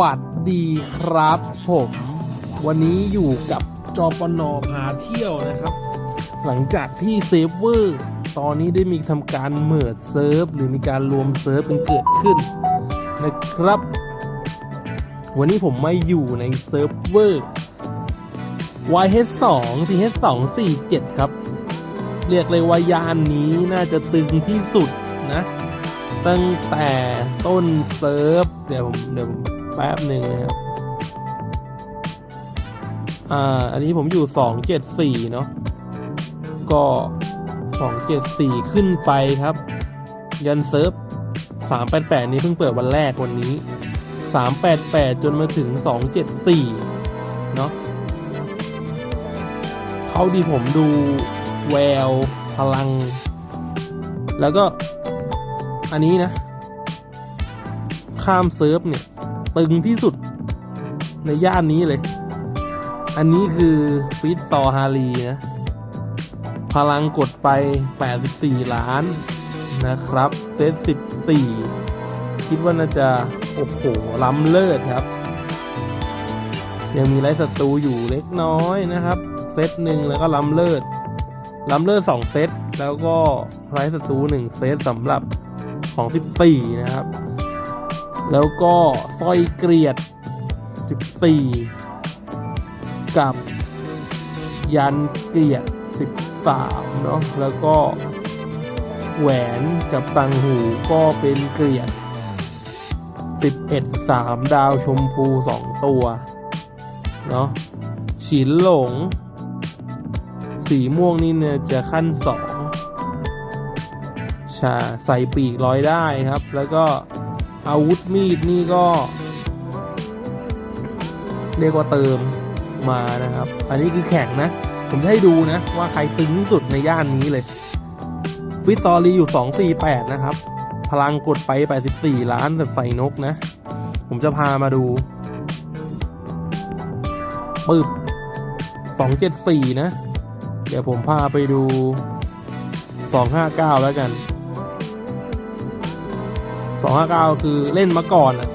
วัสดีครับผม วันนี้อยู่กับจอปนอพาเที่ยวนะครับ หลังจากที่เซิร์ฟเวอร์ตอนนี้ได้มีทำการเมิร์ดเซิร์ฟหรือมีการรวมเซิร์ฟกันเกิดขึ้นนะครับ วันนี้ผมไม่อยู่ในเซิร์ฟเวอร์ YH2 TH2 47 ครับ เรียกเลยว่ายานนี้น่าจะตึงที่สุดนะ ตั้งแต่ต้นเซิร์ฟ เดี๋ยวผมเดี๋ยวผม แป๊บหนึ่งนะครับอ่าอันนี้ผมอยู่274เนาะก็274ขึ้นไปครับ ยันเซิร์ฟ388นี้เพิ่งเปิดวันแรกวันนี้388จนมาถึง274เนาะเท่าที่ผมดูแววพลัง แล้วก็อันนี้นะ ข้ามเซิร์ฟเนี่ย ตึงที่สุดในย่านนี้เลย อันนี้คือฟิตต่อฮารีนะ พลังกดไป 84 ล้านนะครับ เซต 14 คิดว่าน่าจะ โอ้โห ล้ำเลิศครับ ยังมีไร้ศัตรูอยู่เล็กน้อยนะครับ เซตหนึ่งแล้วก็ล้ำเลิศ ล้ำเลิศสองเซต แล้วก็ไร้ศัตรูหนึ่งเซตสำหรับของ 14 นะครับ แล้วก็สร้อยเกลียด 14 กับยันเกลียด 13 เนาะแล้วก็แหวนกับตังหูก็เป็นเกลียด 11 3 ดาวชมพู 2 ตัว เนาะฉินหลง สีม่วงนี่เนี่ยจะขั้นสองชาใส่ปีกร้อยได้ครับ แล้วก็ อาวุธมีดนี่ก็ เรียกว่าเติมมานะครับ อันนี้คือแข่งนะ ผมจะให้ดูนะ ว่าใครตึงที่สุดในย่านนี้เลย ฟิตอรีอยู่ 248 นะครับ พลังกดไป 84 ล้านแบบใส่นกนะ ผมจะพามาดูปึ๊บ274 นะ เดี๋ยวผมพาไปดู 259 แล้วกัน 259 คือเล่นมาก่อนอะ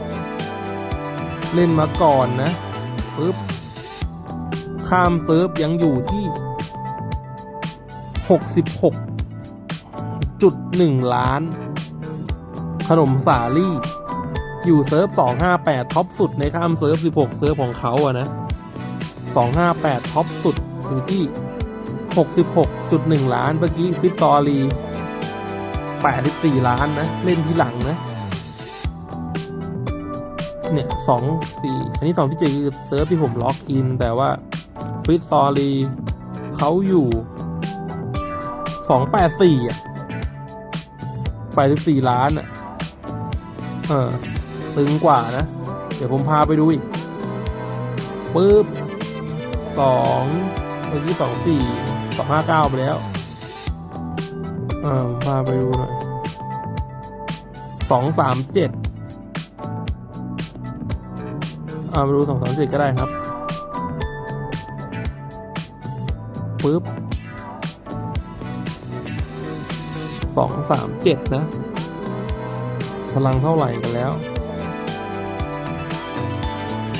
เล่นมาก่อนนะปึ๊บข้ามเซิร์ฟยังอยู่ที่ 66.1 ล้าน ขนมสาลี่ อยู่เซิร์ฟ 258 ท็อปสุดในข้ามเซิร์ฟ 16 เซิร์ฟของเขาอะนะ 258 ท็อปสุดอยู่ที่ 66.1 ล้าน เมื่อกี้ฟิตตอรี 84 ล้านนะ เล่นที่หลังนะ เนี่ยสองสี่อันนี้สองที่เจ็ดคือเซิร์ฟที่ผมล็อกอิน แต่ว่าฟิตตอรีเขาอยู่สองแปดสี่อะแปดสิบสี่ล้านอะ เออ ตึงกว่านะ เดี๋ยวผมพาไปดูอีกปึ๊บสองเมื่อกี้สองสี่สองห้าเก้าไปแล้ว เออผมพาไปดูหน่อยสองสามเจ็ด เอามาดูสองสามเจ็ดก็ได้ครับปึ๊บสองสามเจ็ดนะ พลังเท่าไหร่กันแล้ว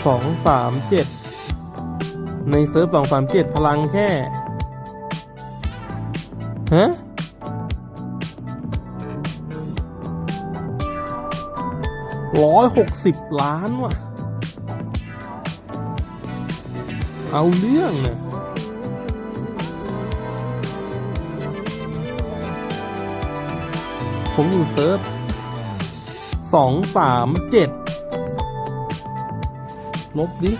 สองสามเจ็ดในเซิร์ฟสองสามเจ็ดพลังแค่ฮะร้อยหกสิบล้านว่ะ เอาเรื่องเนี่ยผมอยู่เซิร์ฟสองสามเจ็ดลบดิ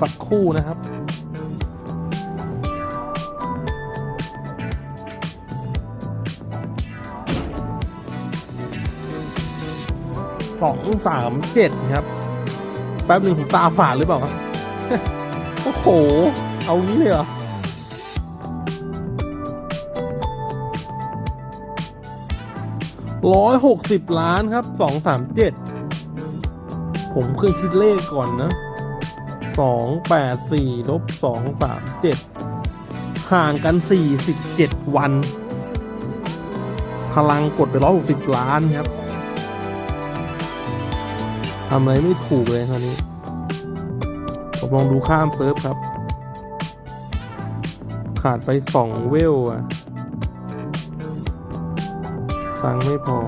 สักคู่นะครับ สองสามเจ็ดครับ ป๊บหนึ่งผมตาฝาดหรือเปล่าครับโอ้โห เอางี้เลยเหรอร้อยหกสิบล้านครับสองสามเจ็ดผมเครื่องคิดเลขก่อนนะสองแปดสี่ลบสองสามเจ็ดห่างกันสี่สิบเจ็ดวัน พลังกดไปร้อยหกสิบล้านครับ ทำอะไรไม่ถูกเลยคราวนี้ผมลองดูข้ามเซิร์ฟครับ ขาดไปสองเวลอะตังไม่พอ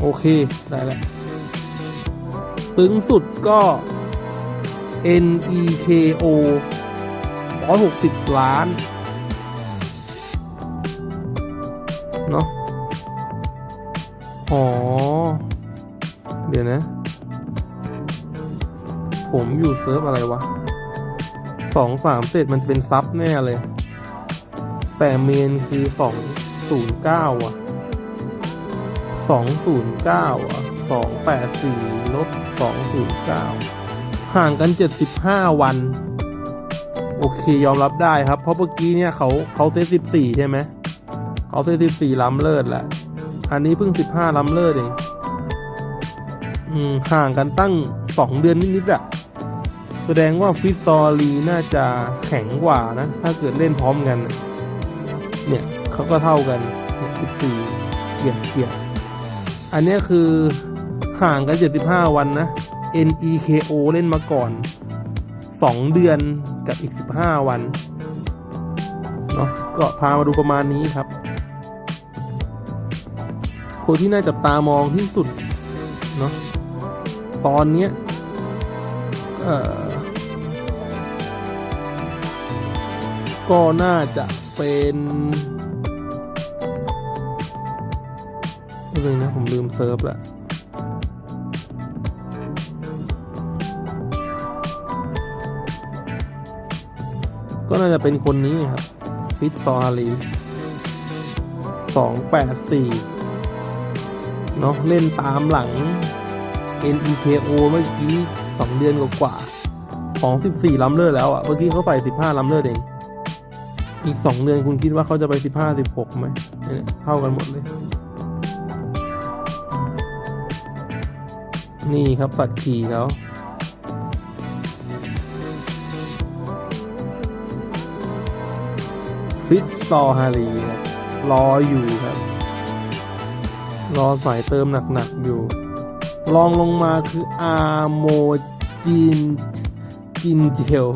โอเค ได้แล้ว ตึงสุดก็ NEKO 160 ล้าน อ๋อ เดี๋ยวนะ ผมอยู่เซิร์ฟอะไรวะสองสามเสร็จมันเป็นซับแน่เลย แต่เมนคือสองศูนย์เก้าอะสองศูนย์เก้าอะสองแปดสี่ลบสองศูนย์เก้าห่างกันเจ็ดสิบห้าวัน โอเคยอมรับได้ครับ เพราะเมื่อกี้เนี่ยเขาเขาเซตสิบสี่ใช่ไหมเขาเซตสิบสี่ล้ำเลิศแหละ อันนี้เพิ่งสิบห้าล้ำเลิศเองอืมห่างกันตั้งสองเดือนนิดๆอะแสดงว่าฟิตซอรีน่าจะแข็งกว่านะ ถ้าเกิดเล่นพร้อมกัน เนี่ยเขาก็เท่ากันสิบสี่เกียดเกียดอันนี้คือห่างกันเจ็ดสิบห้าวันนะ NEKO เล่นมาก่อนสองเดือนกับอีกสิบห้าวันเนาะก็พามาดูประมาณนี้ครับ คนที่น่าจับตามองที่สุดเนาะตอนเนี้ยก็น่าจะเป็นไม่เป็นนะ ผมลืมเซิร์ฟละก็น่าจะเป็นคนนี้ครับ ฟิตซอฮารีสองแปดสี่ เนาะเล่นตามหลัง NEKO เมื่อกี้ 2 เดือนกว่าๆของ 14ล้ำเลิศแล้วอะ่ะเมื่อกี้เขาใส่15ล้ำเลิศเอง อีก 2 เดือนคุณคิดว่าเขาจะไป 15 16ไหมเนี่ยเท่ากันหมดเลย นี่ครับปัดขี่เขาฟิตซอฮารีครับรออยู่ครับ รอสายเติมหนักๆอยู่ ลองลงมาคืออาโมจินจินเจล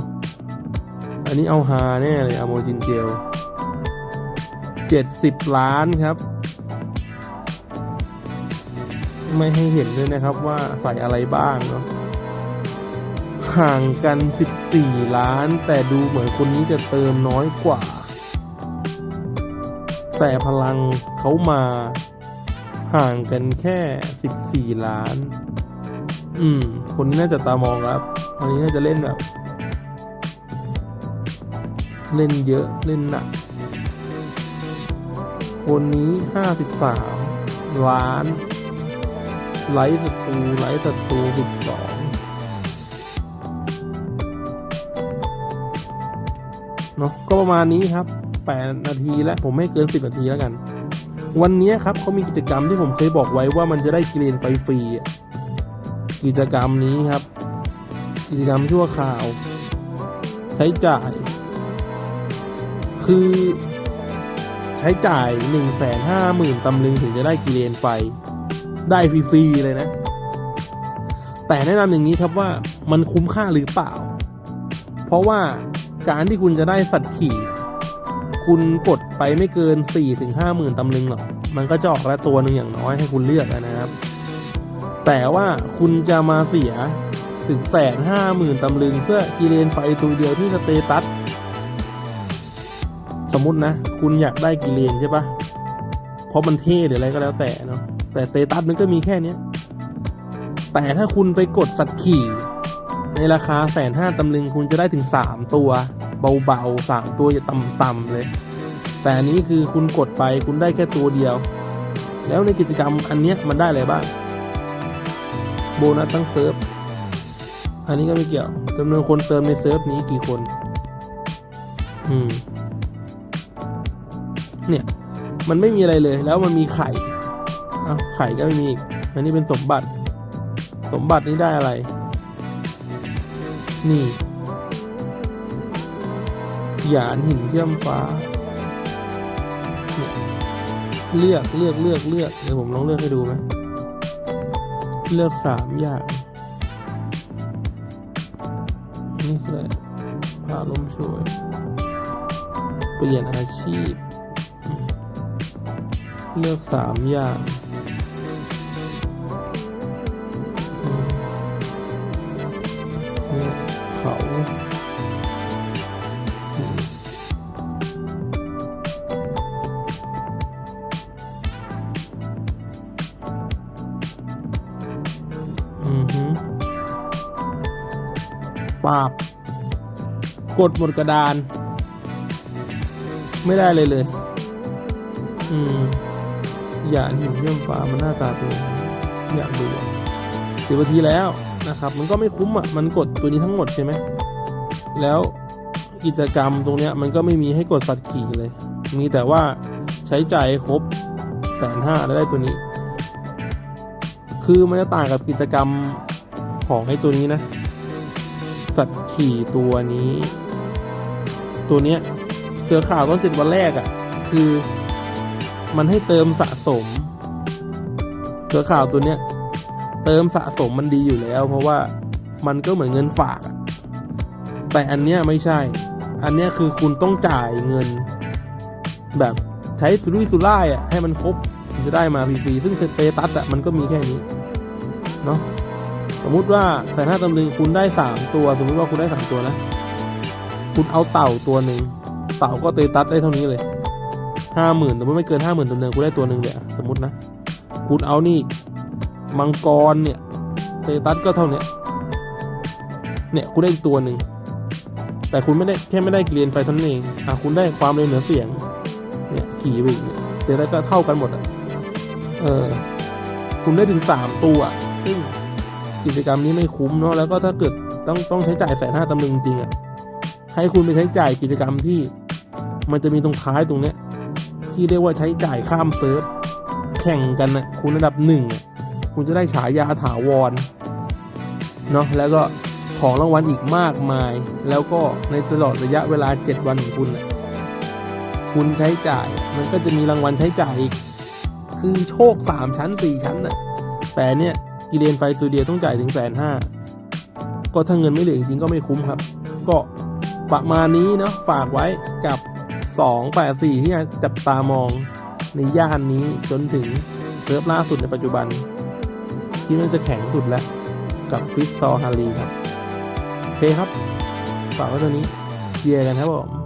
อันนี้เอาฮาแน่เลยอาโมจินเจลเจ็ดสิบล้านครับ ไม่ให้เห็นด้วยนะครับว่าใส่อะไรบ้างเนาะห่างกัน 14 ล้าน แต่ดูเหมือนคนนี้จะเติมน้อยกว่า แต่พลังเขามา ห่างกันแค่ 14 ล้าน อืม คนนี้น่าจะตามองครับคนนี้น่าจะเล่นแบบ เล่นเยอะเล่นหนักคนนี้ 53 ล้าน ไลท์ศัตรูไลท์ศัตรู12เนาะก็ประมาณนี้ครับ 8 นาทีแล้วผมไม่เกิน 10 นาทีแล้วกัน วันนี้ครับเขามีกิจกรรมที่ผมเคยบอกไว้ว่ามันจะได้เกรนไปฟรีกิจกรรมนี้ครับ กิจกรรมชั่วคราว ใช้จ่าย คือใช้จ่าย1นึ่งแสนห้าหมื่นตำลึงถึงจะได้กิเลนไฟได้ฟรีๆเลยนะ แต่แนะนำอย่างนี้ครับว่ามันคุ้มค่าหรือเปล่า เพราะว่าการที่คุณจะได้สัตว์ขี่ คุณกดไปไม่เกิน4ี่ถึงห้าหมื่นตำลึงหรอก มันก็จะออกละตัวหนึ่งอย่างน้อยให้คุณเลือกนะครับ แต่ว่าคุณจะมาเสียถึงแสนห้าหมื่นตำลึง เพื่อกิเลนไฟตัวเดียวที่สเตตัส สมมตินะ คุณอยากได้กิเลนใช่ปะเพราะมันเท่หรืออะไรก็แล้วแต่เนาะ แต่สเตตัสมันก็มีแค่เนี้ยแต่ถ้าคุณไปกดสัตว์ขี่ ในราคาแสนห้าตำลึง คุณจะได้ถึงสามตัว เบาๆสามตัวจะต่ำๆเลย แต่อันนี้คือคุณกดไปคุณได้แค่ตัวเดียว แล้วในกิจกรรมอันนี้มันได้อะไรบ้าง โบนัสทั้งเซิร์ฟ อันนี้ก็ไม่เกี่ยวจำนวนคนเติมในเซิร์ฟนี้กี่คน อืม เนี่ย มันไม่มีอะไรเลย แล้วมันมีไข่อ้าวไข่ก็ไม่มีอีกอันนี้เป็นสมบัติ สมบัตินี้ได้อะไร นี่ หยานหินเชื่อมฟ้าเลือกเลือกเลือกเลือกเดี๋ยวผมลองเลือกให้ดูไหมเลือกสามอย่างนี่คืออะไรพาลมช่วยเปลี่ยนอาชีพ เลือกสามอย่างเลือกเขา ปาบกดหมดกระดาน ไม่ได้เลยเลย อืม อย่าหินเยี่ยมฟ้ามันหน้าตาเป็นยังไงอยากดูสิบนาทีแล้วนะครับ มันก็ไม่คุ้มอะ มันกดตัวนี้ทั้งหมดใช่ไหม แล้วกิจกรรมตรงเนี้ยมันก็ไม่มีให้กดสัตว์ขี่เลย มีแต่ว่าใช้จ่ายครบแสนห้าแล้วได้ตัวนี้ คือมันจะต่างกับกิจกรรมของไอ้ตัวนี้นะ สัตว์ขี่ตัวนี้ ตัวเนี้ยเจอข่าวตอนเจ็ดวันแรกอะ่ะ คือมันให้เติมสะสมเจอข่าวตัวเนี้ยเติมสะสมมันดีอยู่แล้ว เพราะว่ามันก็เหมือนเงินฝากอะแต่อันเนี้ยไม่ใช่ อันเนี้ยคือคุณต้องจ่ายเงิน แบบใช้สุรุ่ยสุร่ายอะให้มันครบจะได้มาฟรีๆซึ่งสเตตัสอะมันก็มีแค่นี้ เนาะ สมมุติว่าแต่ถ้าตำลึงคุณได้สามตัว สมมติว่าคุณได้สามตัวนะ คุณเอาเต่าตัวหนึ่งเต่าก็เตตัสได้เท่านี้เลยห้าหมื่นแต่ว่าไม่เกินห้าหมื่นตำลึงคุณได้ตัวหนึ่งเลยอะสมมตินะ คุณเอานี่มังกรเนี่ยเตตัสก็เท่าเนี้ยเนี่ยคุณได้อีกตัวหนึ่งแต่คุณไม่ได้แค่ไม่ได้เกรียนไฟเท่านั้นเองอะคุณได้ความเร็วเหนือเสียงเนี่ยขี่ไปอีกเนี่ยเตตัสก็เท่ากันหมดอะเออคุณได้ถึงสามตัวซึ่ง กิจกรรมนี้ไม่คุ้มเนาะแล้วก็ถ้าเกิดต้องต้องใช้จ่ายแสนห้าตำลึงจริงอะให้คุณไปใช้จ่ายกิจกรรมที่ มันจะมีตรงท้ายตรงเนี้ยที่เรียกว่าใช้จ่ายข้ามเซิร์ฟแข่งกันนะคุณระดับหนึ่งอะคุณจะได้ฉายาถาวรเนาะแล้วก็ของรางวัลอีกมากมาย แล้วก็ในตลอดระยะเวลา 7 วันของคุณน่ะคุณใช้จ่าย มันก็จะมีรางวัลใช้จ่ายอีก คือโชค 3 ชั้น 4 ชั้นน่ะแต่เนี่ย กิเลนไฟตัวเดียวต้องจ่ายถึงแสนห้าก็ถ้าเงินไม่เหลือจริงๆก็ไม่คุ้มครับ ก็ประมาณนี้เนาะฝากไว้กับ 284 ที่จับตามองในย่านนี้จนถึงเซิร์ฟล่าสุดในปัจจุบัน ที่มันจะแข็งสุดแล้ว กับฟิสซอฮารีครับ โอเคครับ ฝากไว้ตัวนี้เชียร์กันครับผม